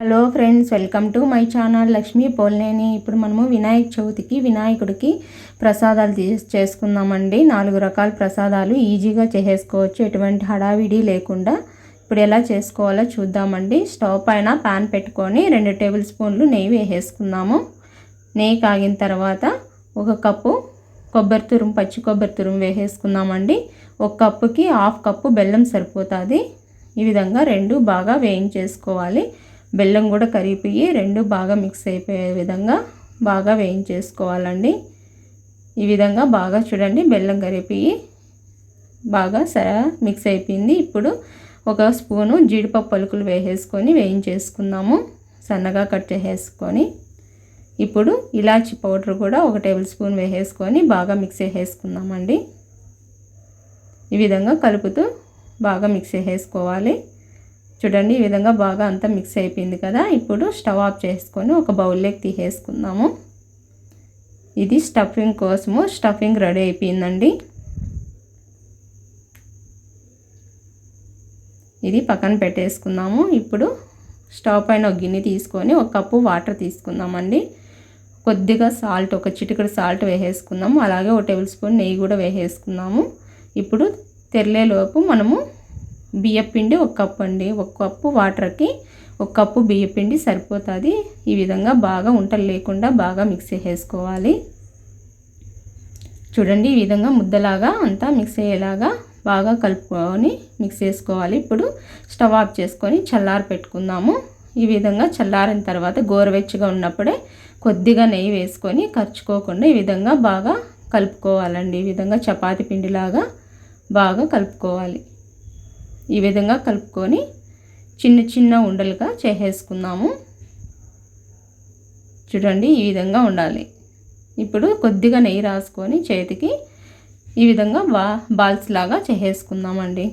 Hello friends welcome to my channel Lakshmi Polneni. ఇప్పుడు మనము వినాయక చవితికి వినాయకుడికి ప్రసాదాలు తీసి చేసుకుందామండి. నాలుగు రకాల ప్రసాదాలు ఈజీగా చేసేసుకోవచ్చు. ఎటువంటి హడావిడి లేకుండా ఇప్పుడు ఎలా చేసుకోవాలో చూద్దామండి. స్టవ్ పైన ప్యాన్ పెట్టుకొని రెండు టేబుల్ స్పూన్లు నెయ్యి వేసేసుకుందాము. నెయ్యి కాగిన తర్వాత ఒక కప్పు కొబ్బరి తురుము పచ్చి కొబ్బరి తురుము వేసేసుకుందామండి. ఒక కప్పుకి హాఫ్ కప్పు బెల్లం సరిపోతుంది. ఈ విధంగా రెండు బాగా వేయించేసుకోవాలి. బెల్లం కూడా కరిగిపోయి రెండు బాగా మిక్స్ అయిపోయే విధంగా బాగా వేయించేసుకోవాలండి. ఈ విధంగా బాగా చూడండి బెల్లం కరిగిపోయి బాగా స మిక్స్ అయిపోయింది. ఇప్పుడు ఒక స్పూను జీడిపప్పు పలుకులు వేసేసుకొని వేయించేసుకుందాము సన్నగా కట్ చేసేసుకొని. ఇప్పుడు ఇలాచి పౌడర్ కూడా ఒక టేబుల్ స్పూన్ వేసేసుకొని బాగా మిక్స్ చేసేసుకుందామండి. ఈ విధంగా కలుపుతూ బాగా మిక్స్ చేసేసుకోవాలి. చూడండి ఈ విధంగా బాగా అంతా మిక్స్ అయిపోయింది కదా. ఇప్పుడు స్టవ్ ఆఫ్ చేసుకొని ఒక బౌల్లోకి తీసేసుకుందాము. ఇది స్టఫింగ్ కోసము స్టఫింగ్ రెడీ అయిపోయిందండి. ఇది పక్కన పెట్టేసుకుందాము. ఇప్పుడు స్టవ్ పైన ఒక గిన్నె తీసుకొని ఒక కప్పు వాటర్ తీసుకుందామండి. కొద్దిగా సాల్ట్ ఒక చిటికడు సాల్ట్ వేసేసుకుందాము. అలాగే ఒక టేబుల్ స్పూన్ నెయ్యి కూడా వేసేసుకుందాము. ఇప్పుడు తెరలేలోపు మనము బియ్యపిండి ఒక కప్పు అండి. ఒక కప్పు వాటర్కి ఒక కప్పు బియ్యపిండి సరిపోతుంది. ఈ విధంగా బాగా ఉంటలు లేకుండా బాగా మిక్స్ చేసుకోవాలి చూడండి ఈ విధంగా ముద్దలాగా అంతా మిక్స్ అయ్యేలాగా బాగా కలుపుకొని మిక్స్ చేసుకోవాలి. ఇప్పుడు స్టవ్ ఆఫ్ చేసుకొని చల్లారి పెట్టుకుందాము. ఈ విధంగా చల్లారిన తర్వాత గోరువెచ్చగా ఉన్నప్పుడే కొద్దిగా నెయ్యి వేసుకొని ఖర్చుకోకుండా ఈ విధంగా బాగా కలుపుకోవాలండి. ఈ విధంగా చపాతి పిండిలాగా బాగా కలుపుకోవాలి. ఈ విధంగా కలుపుకొని చిన్న చిన్న ఉండలుగా చేసేసుకుందాము. చూడండి ఈ విధంగా ఉండాలి. ఇప్పుడు కొద్దిగా నెయ్యి రాసుకొని చేతికి ఈ విధంగా బా బాల్స్ లాగా చేసేసుకుందామండి.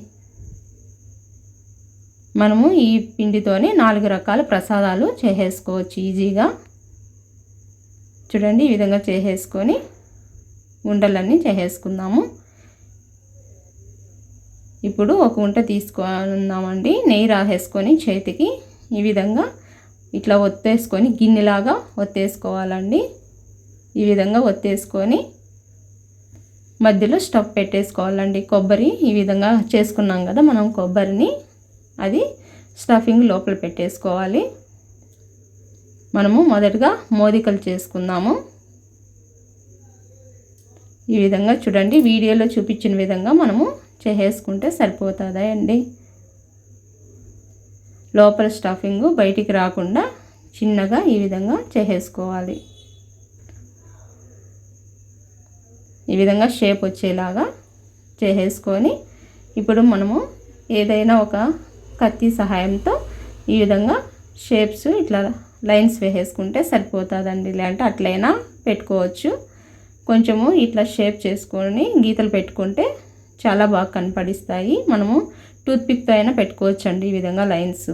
మనము ఈ పిండితోనే నాలుగు రకాల ప్రసాదాలు చేసేసుకోవచ్చు ఈజీగా. చూడండి ఈ విధంగా చేసేసుకొని ఉండలన్నీ చేసేసుకుందాము. ఇప్పుడు ఒక ఉంట తీసుకున్నామండి నెయ్యి రాసేసుకొని చేతికి ఈ విధంగా ఇట్లా ఒత్తేసుకొని గిన్నెలాగా ఒత్తేసుకోవాలండి. ఈ విధంగా ఒత్తేసుకొని మధ్యలో స్టవ్ పెట్టేసుకోవాలండి. కొబ్బరి ఈ విధంగా చేసుకున్నాం కదా మనం కొబ్బరిని. అది స్టఫింగ్ లోపల పెట్టేసుకోవాలి. మనము మొదటగా మోదికలు చేసుకుందాము. ఈ విధంగా చూడండి వీడియోలో చూపించిన విధంగా మనము చేసేసుకుంటే సరిపోతుందా అండి? లోపల స్టఫింగ్ బయటికి రాకుండా చిన్నగా ఈ విధంగా చేసేసుకోవాలి. ఈ విధంగా షేప్ వచ్చేలాగా చేసేసుకొని ఇప్పుడు మనము ఏదైనా ఒక కత్తి సహాయంతో ఈ విధంగా షేప్స్ ఇట్లా లైన్స్ వేసేసుకుంటే సరిపోతుందండి. లేదంటే అట్లయినా పెట్టుకోవచ్చు. కొంచెము ఇట్లా షేప్ చేసుకొని గీతలు పెట్టుకుంటే చాలా బాగా కనపడిస్తాయి. మనము టూత్పిక్తో అయినా పెట్టుకోవచ్చు అండి ఈ విధంగా లైన్స్.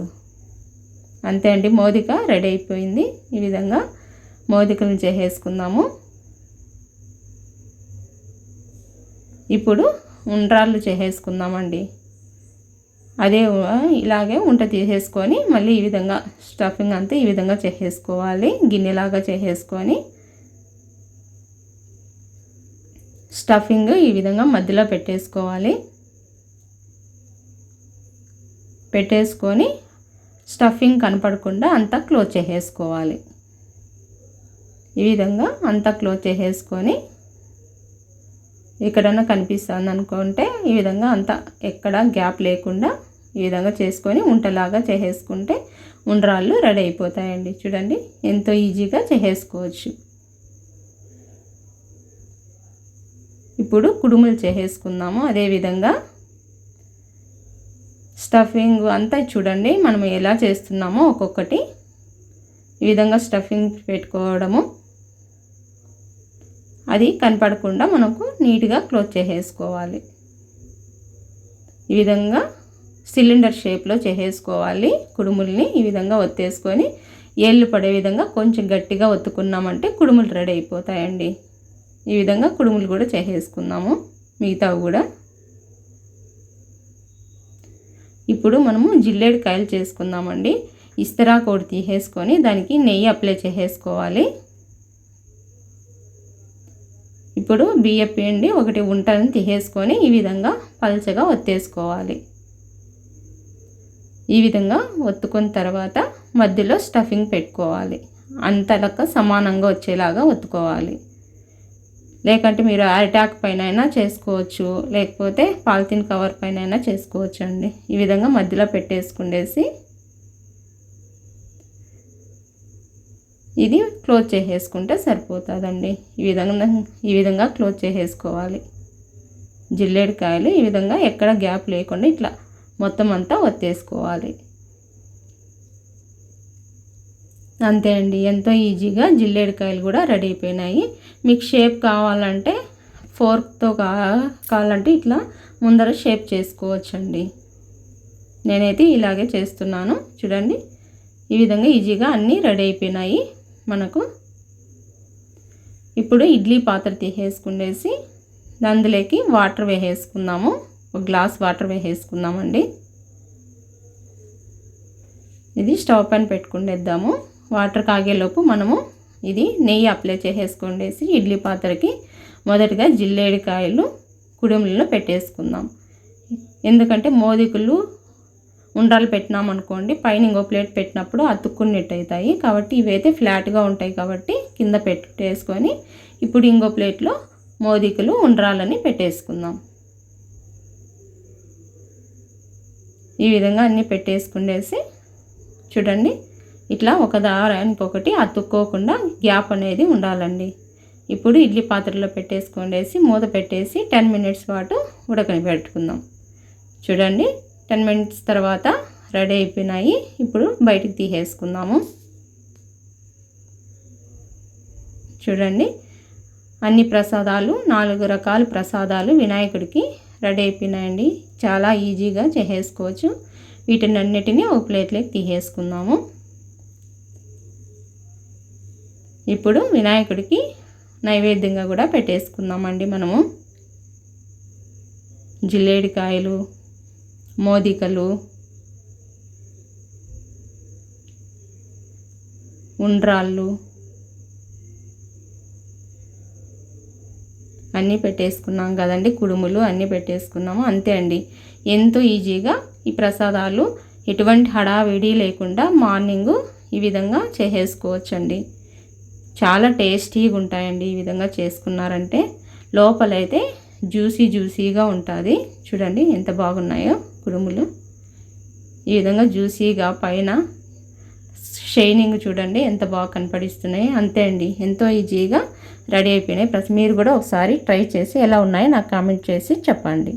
అంతే అండి మోదిక రెడీ అయిపోయింది. ఈ విధంగా మోదికలు చేసేసుకుందాము. ఇప్పుడు ఉండ్రాళ్ళు చేసేసుకుందామండి. అదే ఇలాగే ఉంట తీసేసుకొని మళ్ళీ ఈ విధంగా స్టఫింగ్ అంతా ఈ విధంగా చేసేసుకోవాలి. గిన్నెలాగా చేసేసుకొని స్టఫింగ్ ఈ విధంగా మధ్యలో పెట్టేసుకోవాలి. పెట్టేసుకొని స్టఫింగ్ కనపడకుండా అంతా క్లోజ్ చేసేసుకోవాలి. ఈ విధంగా అంతా క్లోజ్ చేసేసుకొని ఎక్కడన్నా కనిపిస్తుంది అనుకుంటే ఈ విధంగా అంతా ఎక్కడ గ్యాప్ లేకుండా ఈ విధంగా చేసుకొని ఉంటలాగా చేసేసుకుంటే ఉండ్రాళ్ళు రెడీ అయిపోతాయండి. చూడండి ఎంతో ఈజీగా చేసేసుకోవచ్చు. ఇప్పుడు కుడుములు చేసేసుకుందాము. అదేవిధంగా స్టఫింగ్ అంతా చూడండి మనం ఎలా చేస్తున్నామో ఒక్కొక్కటి. ఈ విధంగా స్టఫింగ్ పెట్టుకోవడము. అది కనపడకుండా మనకు నీట్గా క్లోజ్ చేసేసుకోవాలి. ఈ విధంగా సిలిండర్ షేప్లో చేసేసుకోవాలి. కుడుముల్ని ఈ విధంగా ఒత్తేసుకొని ఏళ్ళు పడే విధంగా కొంచెం గట్టిగా ఒత్తుకున్నామంటే కుడుములు రెడీ అయిపోతాయండి. ఈ విధంగా కుడుములు కూడా చేసేసుకుందాము. మిగతావి కూడా. ఇప్పుడు మనము జిల్లేడు కాయలు చేసుకుందామండి. ఇస్తరా కోడి తీసేసుకొని దానికి నెయ్యి అప్లై చేసేసుకోవాలి. ఇప్పుడు బియ్యం పిండి ఒకటి ఉంటని తీసేసుకొని ఈ విధంగా పల్చగా ఒత్తేసుకోవాలి. ఈ విధంగా ఒత్తుకున్న తర్వాత మధ్యలో స్టఫింగ్ పెట్టుకోవాలి. అంతలక సమానంగా వచ్చేలాగా ఒత్తుకోవాలి. లేకంటే మీరు అరిటాక్ పైన అయినా చేసుకోవచ్చు. లేకపోతే పాలిథిన్ కవర్ పైన అయినా చేసుకోవచ్చు అండి ఈ విధంగా మధ్యలో పెట్టేసుకుండేసి ఇది క్లోజ్ చేసేసుకుంటే సరిపోతుందండి. ఈ విధంగా ఈ విధంగా క్లోజ్ చేసేసుకోవాలి. జిల్లేడికాయలు ఈ విధంగా ఎక్కడ గ్యాప్ లేకుండా ఇట్లా మొత్తం అంతా ఒత్తేసుకోవాలి. అంతే అండి. ఎంతో ఈజీగా జిల్లేడికాయలు కూడా రెడీ అయిపోయినాయి. మీకు షేప్ కావాలంటే ఫోర్క్తో కా కావాలంటే ఇట్లా ముందర షేప్ చేసుకోవచ్చండి. నేనైతే ఇలాగే చేస్తున్నాను. చూడండి. ఈ విధంగా ఈజీగా అన్నీ రెడీ అయిపోయినాయి మనకు. ఇప్పుడు ఇడ్లీ పాత్ర తీసేసుకునేసి అందులోకి వాటర్ వేసేసుకుందాము. ఒక గ్లాస్ వాటర్ వేసేసుకుందామండి. ఇది స్టవ్ పైన పెట్టుకునేద్దాము వాటర్ కాగేలోపు మనము ఇది నెయ్యి అప్లై చేసేసుకుండేసి ఇడ్లీ పాత్రకి మొదటిగా జిల్లేడికాయలు కుడుములలో పెట్టేసుకుందాం. ఎందుకంటే మోదికులు ఉండ్రాలు పెట్టినాం అనుకోండి పైన ఇంకో ప్లేట్ పెట్టినప్పుడు అతుక్కున్నట్టు అవుతాయి కాబట్టి ఇవైతే ఫ్లాట్గా ఉంటాయి కాబట్టి కింద పెట్టేసుకొని ఇప్పుడు ఇంకో ప్లేట్లో మోదికులు ఉండ్రాలని పెట్టేసుకుందాం. ఈ విధంగా అన్నీ పెట్టేసుకుండేసి చూడండి ఇట్లా ఒక దారానికి ఒకటి అతుక్కోకుండా గ్యాప్ అనేది ఉండాలండి. ఇప్పుడు ఇడ్లీ పాత్రలో పెట్టేసుకొండేసి మూత పెట్టేసి టెన్ మినిట్స్ పాటు ఉడకని పెట్టుకుందాం చూడండి టెన్ మినిట్స్ తర్వాత రెడీ అయిపోయినాయి. ఇప్పుడు బయటికి తీసేసుకుందాము. చూడండి అన్ని ప్రసాదాలు నాలుగు రకాల ప్రసాదాలు వినాయకుడికి రెడీ అయిపోయినాయండి. చాలా ఈజీగా చేసేసుకోవచ్చు. వీటిని అన్నిటినీ ఒక ప్లేట్లోకి తీసేసుకుందాము. ఇప్పుడు వినాయకుడికి నైవేద్యంగా కూడా పెట్టేసుకుందామండి మనము. జిల్లేడికాయలు మోదికలు ఉండ్రాళ్ళు అన్నీ పెట్టేసుకున్నాం కదండి. కుడుములు అన్నీ పెట్టేసుకున్నాము. అంతే అండి. ఎంతో ఈజీగా ఈ ప్రసాదాలు ఎటువంటి హడావిడి లేకుండా మార్నింగు ఈ విధంగా చేసేసుకోవచ్చండి. చాలా టేస్టీగా ఉంటాయండి ఈ విధంగా చేసుకున్నారంటే. లోపలైతే జ్యూసీ జ్యూసీగా ఉంటుంది. చూడండి ఎంత బాగున్నాయో కుడుములు. ఈ విధంగా జ్యూసీగా పైన షైనింగ్ చూడండి ఎంత బాగా కనపడిస్తున్నాయి. అంతే అండి. ఎంతో ఈజీగా రెడీ అయిపోయినాయి. ప్లస్ మీరు కూడా ఒకసారి ట్రై చేసి ఎలా ఉన్నాయో నాకు కామెంట్ చేసి చెప్పండి.